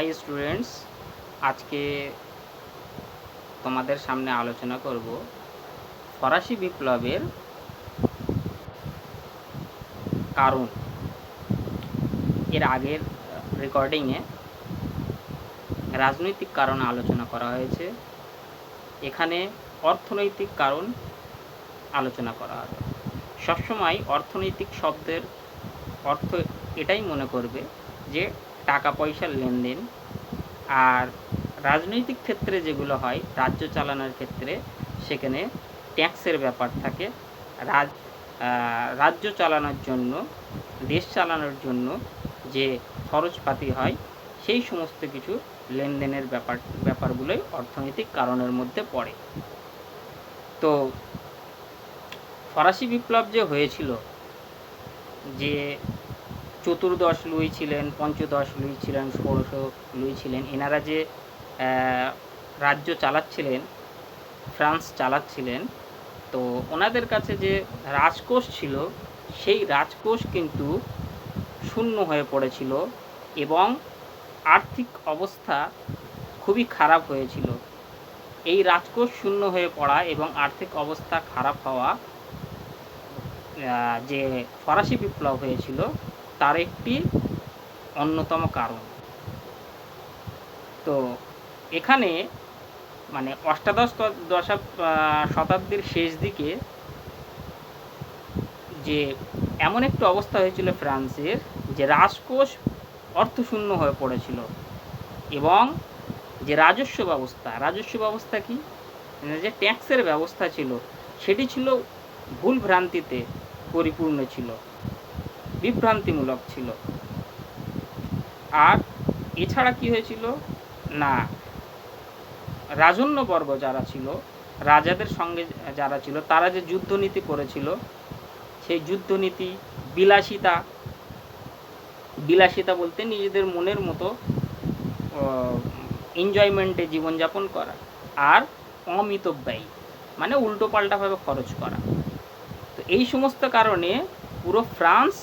High students, আজকে তোমাদের সামনে আলোচনা করব ফরাসি বিপ্লবের কারণ। এর আগের রেকর্ডিংয়ে রাজনৈতিক কারণ আলোচনা করা হয়েছে। এখানে অর্থনৈতিক কারণ আলোচনা করা হবে। সবসময় অর্থনৈতিক শব্দের অর্থ এটাই মনে করবে যে টাকা পয়সার লেনদেন আর রাজনৈতিক ক্ষেত্রে যেগুলো হয়, রাজ্য চালানোর ক্ষেত্রে সেখানে ট্যাক্সের ব্যাপার থাকে। রাজ রাজ্য চালানোর জন্য, দেশ চালানোর জন্য যে খরচপাতি হয়, সেই সমস্ত কিছু লেনদেনের ব্যাপার, ব্যাপারগুলোই অর্থনৈতিক কারণের মধ্যে পড়ে। তো ফরাসি বিপ্লব যে হয়েছিল, যে চতুর্দশ লুই ছিলেন, পঞ্চদশ লুই ছিলেন, ষোড়শ লুই ছিলেন। এনারা যে রাজ্য চালাচ্ছিলেন, ফ্রান্স চালাচ্ছিলেন, তো ওনাদের কাছে যে রাজকোষ ছিল, সেই রাজকোষ কিন্তু শূন্য হয়ে পড়েছিল এবং আর্থিক অবস্থা খুবই খারাপ হয়েছিল। এই রাজকোষ শূন্য হয়ে পড়া এবং আর্থিক অবস্থা খারাপ হওয়া যে ফরাসি বিপ্লব হয়েছিল তার একটি অন্যতম কারণ। তো এখানে মানে অষ্টাদশ দশা শতাব্দীর শেষ দিকে যে এমন একটি অবস্থা হয়েছিল ফ্রান্সের যে রাজকোষ অর্থশূন্য হয়ে পড়েছিল এবং যে রাজস্ব ব্যবস্থা রাজস্ব ব্যবস্থা কি? মানে যে ট্যাক্সের ব্যবস্থা ছিল, সেটি ছিল ভুল ভ্রান্তিতে পরিপূর্ণ ছিল। বিভ্রান্তিমূলক ছিল। আর এছাড়া কি হয়েছিল? না। রাজন্যবর্গ যারা ছিল, রাজাদের সঙ্গে যারা ছিল, তারা যে যুদ্ধনীতি করেছিল, সেই যুদ্ধনীতি বিলাসিতা বিলাসিতা বলতে নিজেদের মনের মতো এনজয়মেন্টে জীবনযাপন করা আর অমিতব্যয়ী মানে উল্টো পাল্টাভাবে খরচ করা। তো এই সমস্ত কারণে পুরো ফ্রান্স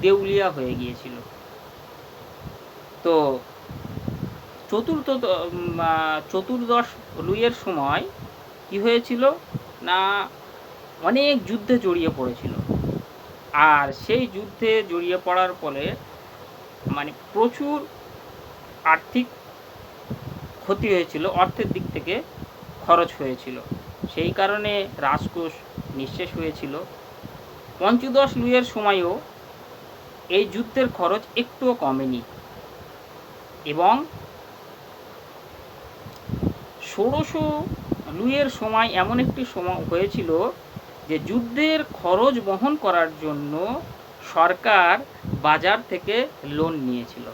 দেউলিয়া হয়ে গিয়েছিল। তো চতুর্থ চতুর্দশ লুইয়ের সময় কি হয়েছিল? না, অনেক যুদ্ধে জড়িয়ে পড়েছিল। আর সেই যুদ্ধে জড়িয়ে পড়ার ফলে মানে প্রচুর আর্থিক ক্ষতি হয়েছিল, অর্থের দিক থেকে খরচ হয়েছিল। সেই কারণে রাজকোষ নিঃশেষ হয়েছিল। পঞ্চদশ লুইয়ের সময়ও এই যুদ্ধের খরচ একটুও কমেনি। এবং ষোড়শ লুইয়ের সময় এমন একটি সময় হয়েছিল যে যুদ্ধের খরচ বহন করার জন্য সরকার বাজার থেকে লোন নিয়েছিল।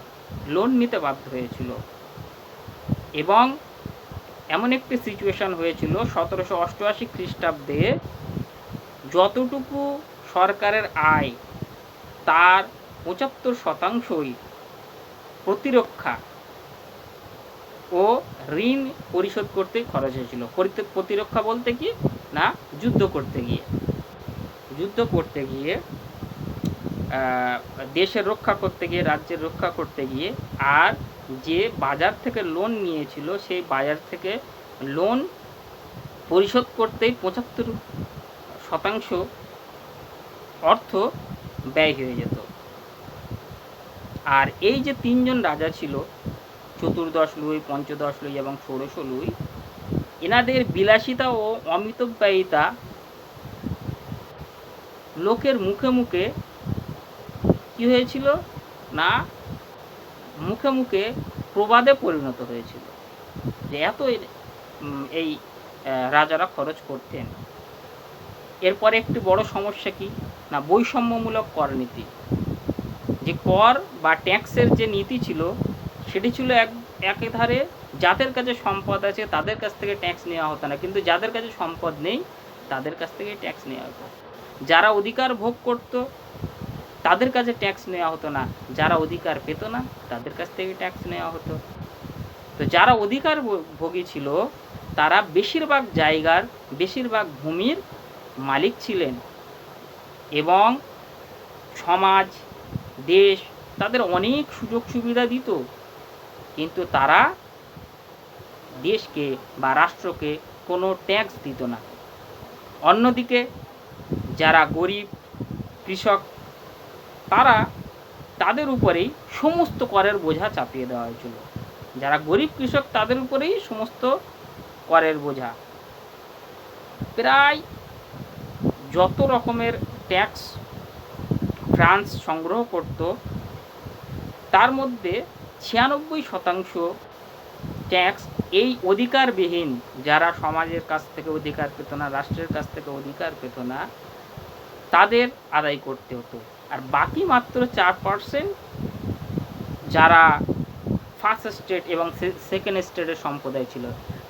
লোন নিতে বাধ্য হয়েছিল। এবং এমন একটি সিচুয়েশন হয়েছিল সতেরোশো অষ্টআশি খ্রিস্টাব্দে যতটুকু সরকারের আয় তার পঁচাত্তর শতাংশই প্রতিরক্ষা ও ঋণ পরিশোধ করতে খরচ হয়েছিল। প্রতিরক্ষা বলতে কি? না, যুদ্ধ করতে গিয়ে। যুদ্ধ করতে গিয়ে দেশের রক্ষা করতে গিয়ে, রাজ্যের রক্ষা করতে গিয়ে, আর যে বাজার থেকে লোন নিয়েছিল, সেই বাজার থেকে লোন পরিশোধ করতেই পঁচাত্তর শতাংশ অর্থ ব্যয় হয়ে যেত। আর এই যে তিনজন রাজা ছিল, চতুর্দশ লুই, পঞ্চদশ লুই এবং ষোড়শ লুই, এনাদের বিলাসিতা ও অমিতব্যয়িতা লোকের মুখে মুখে কি হয়েছিল? না, মুখে মুখে প্রবাদে পরিণত হয়েছিল যে এত এই রাজারা খরচ করতেন। এরপরে একটি বড় সমস্যা কি? না বৈষম্যমূলক কর নীতি যে কর বা ট্যাক্সের যে নীতি ছিল, সেটি ছিল এক, একেধারে যাদের কাছে সম্পদ আছে তাদের কাছ থেকে ট্যাক্স নেওয়া হতো না। কিন্তু যাদের কাছে সম্পদ নেই, তাদের কাছ থেকে ট্যাক্স নেওয়া হতো। যারা অধিকার ভোগ করত, তাদের কাছে ট্যাক্স নেওয়া হতো না। যারা অধিকার পেত না, তাদের কাছ থেকে ট্যাক্স নেওয়া হতো। তো যারা অধিকার ভোগী ছিল, তারা বেশিরভাগ জায়গার, বেশিরভাগ ভূমির মালিক ছিলেন। এবং সমাজ দেশ তাদের অনেক সুযোগ সুবিধা দিত। কিন্তু তারা দেশকে বা রাষ্ট্রকে কোনো ট্যাক্স দিত না। অন্যদিকে যারা গরিব, কৃষক, তারা তাদের উপরেই সমস্ত করের বোঝা চাপিয়ে দেওয়া হয়েছিল। যারা গরিব, কৃষক, তাদের উপরেই সমস্ত করের বোঝা। প্রায় যত রকমের ট্যাক্স ফ্রান্স সংগ্রহ করত। তার মধ্যে ছিয়ানব্বই শতাংশ ট্যাক্স এই অধিকারবিহীন, যারা সমাজের কাছ থেকে অধিকার পেত না, রাষ্ট্রের কাছ থেকে অধিকার পেত না, তাদের আদায় করতে হতো। আর বাকি মাত্র চার পার্সেন্ট যারা ফার্স্ট স্টেট এবং সেকেন্ড স্টেটের সম্প্রদায় ছিল।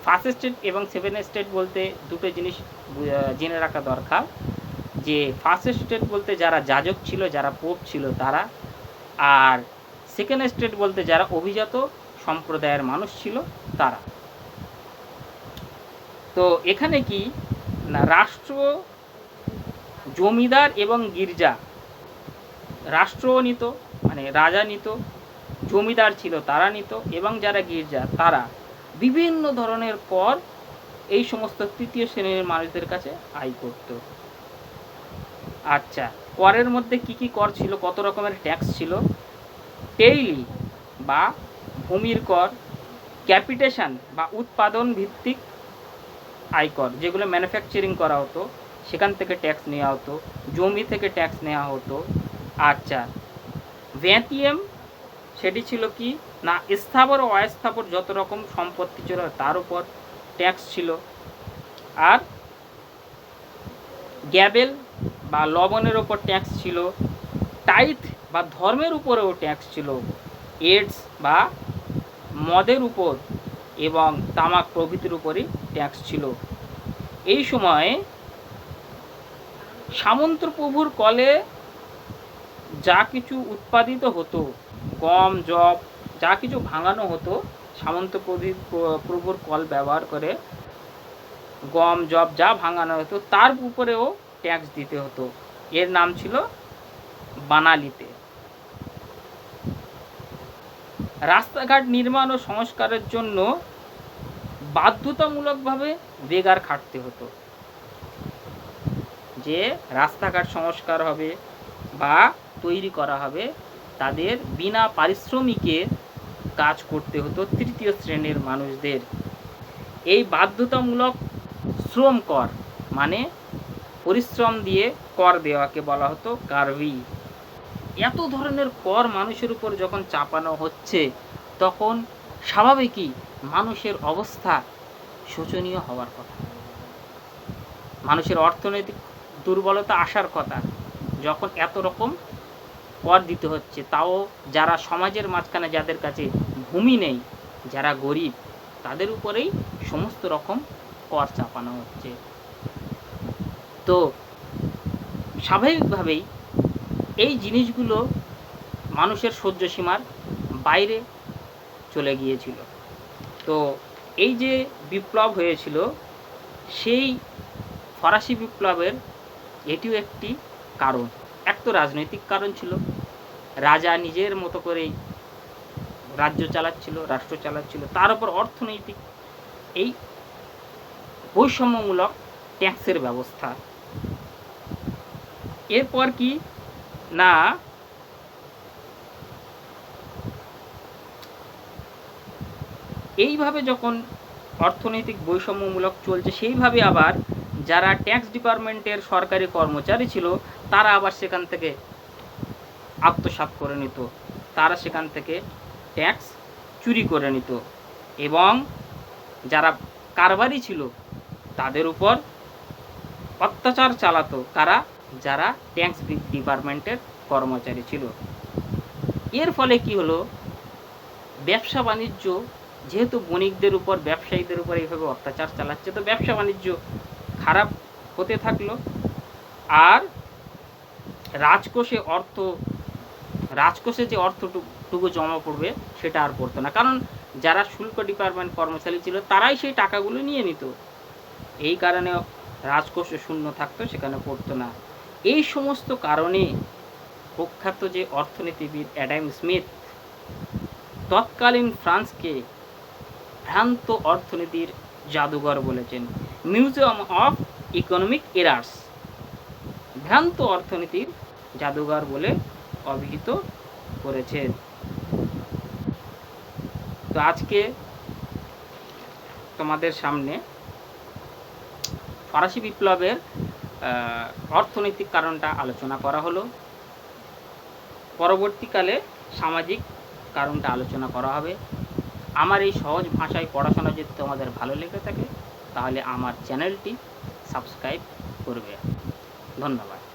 ফার্স্ট স্টেট এবং সেভেন স্টেট বলতে দুটো জিনিস জেনে রাখা দরকার। যে ফার্স্ট স্টেট বলতে যারা যাজক ছিল, যারা পোপ ছিল তারা, আর সেকেন্ড স্টেট বলতে যারা অভিজাত সম্প্রদায়ের মানুষ ছিল তারা। তো এখানে কি? না, রাষ্ট্র, জমিদার এবং গির্জা। রাষ্ট্রও নিত মানে রাজা নিত, জমিদার ছিল, তারা নিত, এবং যারা গির্জা, তারা বিভিন্ন ধরনের কর এই সমস্ত তৃতীয় শ্রেণির মানুষদের কাছে আয় করত। আচ্ছা করের মধ্যে কি কি কর ছিল, কত রকমের ট্যাক্স ছিল? টেইলি বা ভূমির কর ক্যাপিটেশন বা উৎপাদন ভিত্তিক আয়কর যেগুলো ম্যানুফ্যাকচারিং করা হতো, সেখান থেকে ট্যাক্স নেওয়া হতো, জমি থেকে ট্যাক্স নেওয়া হতো। আচ্ছা ভ্যাটিএম সেটি ছিল কি? না, স্থাবর ও অস্থাবর যত রকম সম্পত্তি ছিল তার উপর ট্যাক্স ছিল। আর গ্যাবেল বা লবণের ওপর ট্যাক্স ছিল টাইথ বা ধর্মের উপরেও ট্যাক্স ছিল এডস বা মদের উপর এবং তামাক প্রভৃতির উপরই ট্যাক্স ছিল। এই সময়ে সামন্ত প্রভুর কলে যা কিছু উৎপাদিত হতো, গম জব যা কিছু ভাঙানো হতো, সামন্ত প্রভু- প্রভুর কল ব্যবহার করে গম জব যা ভাঙানো হতো, তার উপরেও ট্যাক্স দিতে হতো। এর নাম ছিল বানালিতে। রাস্তাঘাট নির্মাণ ও সংস্কারের জন্য বাধ্যতামূলকভাবে বেগার খাটতে হতো। যে রাস্তাঘাট সংস্কার হবে বা তৈরি করা হবে, তাদের বিনা পারিশ্রমিকে কাজ করতে হতো তৃতীয় শ্রেণির মানুষদের। এই বাধ্যতামূলক শ্রম কর মানে পরিশ্রম দিয়ে কর দেওয়াকে বলা হতো কারভি এত ধরনের কর মানুষের উপর যখন চাপানো হচ্ছে, তখন স্বাভাবিকই মানুষের অবস্থা শোচনীয় হওয়ার কথা। মানুষের অর্থনৈতিক দুর্বলতা আসার কথা। যখন এত রকম কর দিতে হচ্ছে, তাও যারা সমাজের মাঝখানে যাদের কাছে ভূমি নেই, যারা গরিব, তাদের উপরেই সমস্ত রকম কর চাপানো হচ্ছে। তো স্বাভাবিকভাবেই এই জিনিসগুলো মানুষের সহ্য সীমার বাইরে চলে গিয়েছিল। তো এই যে বিপ্লব হয়েছিল, সেই ফরাসি বিপ্লবের এটিও একটি কারণ। এক তো রাজনৈতিক কারণ ছিল, রাজা নিজের মতো করেই রাজ্য চালাচ্ছিল, রাষ্ট্র চালাচ্ছিল, তার উপর অর্থনৈতিক এই বৈষম্যমূলক ট্যাক্সের ব্যবস্থা এরপর কি? না। এইভাবে যখন অর্থনৈতিক বৈষম্যমূলক চলছে, সেইভাবে আবার যারা ট্যাক্স ডিপার্টমেন্টের সরকারি কর্মচারী ছিল, তারা আবার সেখান থেকে আত্মসাৎ করে নিত। তারা সেখান থেকে ট্যাক্স চুরি করে নিত এবং যারা কারবারি ছিল, তাদের উপর অত্যাচার চালাতো। কারা যারা ট্যাক্স ডিপার্টমেন্টের কর্মচারী ছিল। এর ফলে কি হলো? ব্যবসা বাণিজ্য, যেহেতু বণিকদের উপর, ব্যবসায়ীদের উপর এইভাবে অত্যাচার চালাচ্ছে, তো ব্যবসা বাণিজ্য খারাপ হতে থাকল। আর রাজকোষে অর্থ, রাজকোষে যে অর্থটুকু জমা পড়বে, সেটা আর পড়তো না। কারণ যারা শুল্ক ডিপার্টমেন্ট কর্মচারী ছিল, তারাই সেই টাকাগুলো নিয়ে নিত। এই কারণে রাজকোষে শূন্য থাকতো, সেখানে পড়তো না। এই সমস্ত কারণে প্রখ্যাত যে অর্থনীতিবিদ অ্যাডাম স্মিথ তৎকালীন ফ্রান্সকে ভ্রান্ত অর্থনীতির জাদুঘর বলেছেন। মিউজিয়াম অফ ইকোনমিক এরার্স ভ্রান্ত অর্থনীতির জাদুঘর বলে অভিহিত করেছেন। তো আজকে তোমাদের সামনে ফরাসি বিপ্লবের অর্থনৈতিক কারণটা আলোচনা করা হলো। পরবর্তীকালে সামাজিক কারণটা আলোচনা করা হবে। আমার এই সহজ ভাষায় পড়াশোনা যদি তোমাদের ভালো লেগে থাকে, তাহলে আমার চ্যানেলটি সাবস্ক্রাইব করবে। ধন্যবাদ।